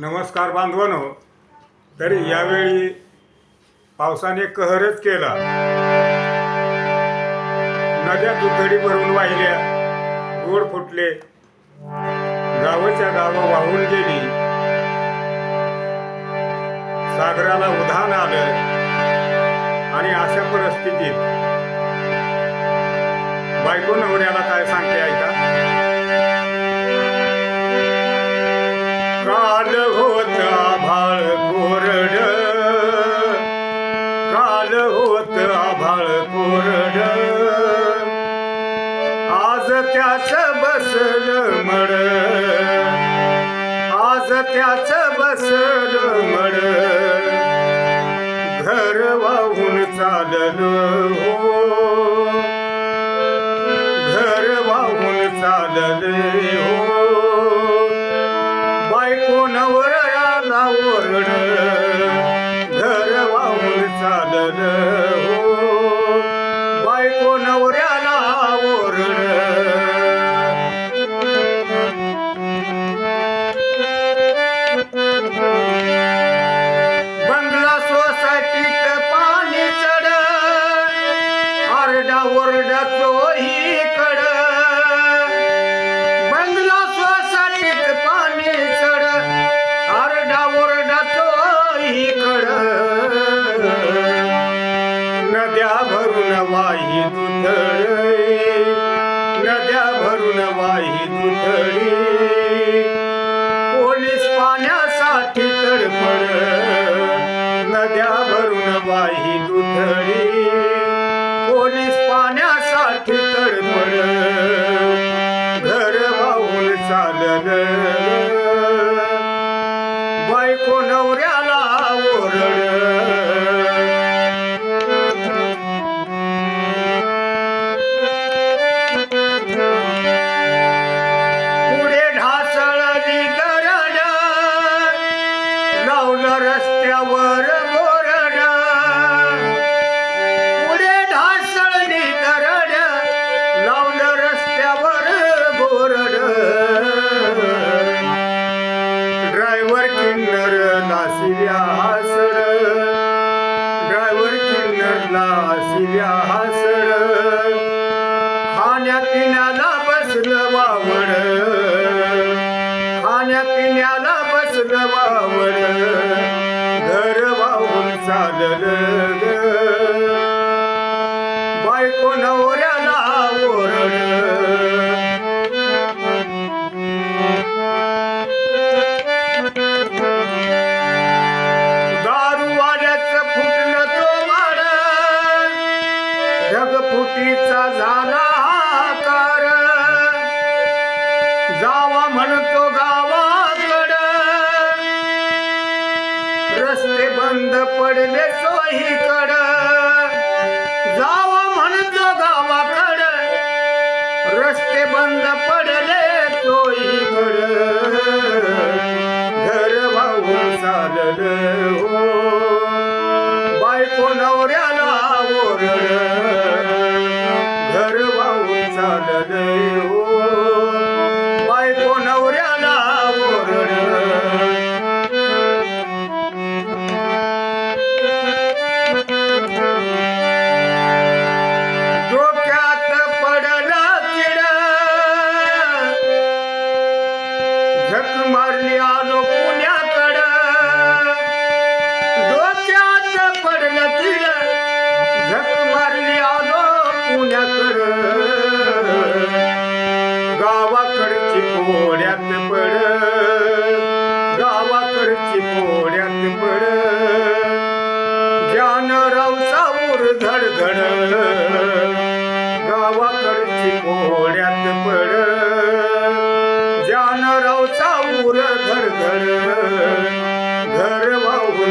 नमस्कार बांधवानो. तरी यावेळी पावसाने कहरच केला. नद्या दुथडी भरून वाहिल्या. गोड फुटले. गावाच्या गावं वाहून गेली. सागराला उधाण आलं. आणि अशा परिस्थितीत बायको नवऱ्याला काय सांगते ऐका आभाळ कोरड आज त्याच बसल मड. आज त्याच बसल मड. घर वाहून चालल हो. घर वाहून चालले हो. वाही नद्या भरून वाही दुथडी पोलीस पाण्यासाठी तडफड नद्या भरून वाही दुथडी पोलीस पाण्यासाठी तडफड घर वाहून चालल. बायको नवऱ्याला ओरड लावलं रस्त्यावर बोरड. पुढे ढासळली दरड लावलं रस्त्यावर बोरड. ड्रायव्हर किन्नर लासिल्या हासड. ड्रायव्हर किन्नर लासिल्या हासड. खाण्यापिण्याला बसलं वावड. खाण्यापिण्याला बसलं वावड. घर वाहून चालल. बायको नवऱ्याला ओरड पडले सोहीकड. जावा म्हणतो गावाकड. रस्ते बंद पडले सोहीकड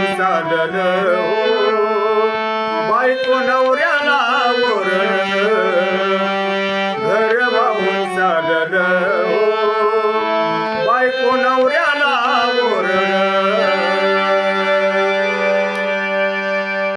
साधन हो. बायको नवऱ्याला ओरण घर वाहून साधन.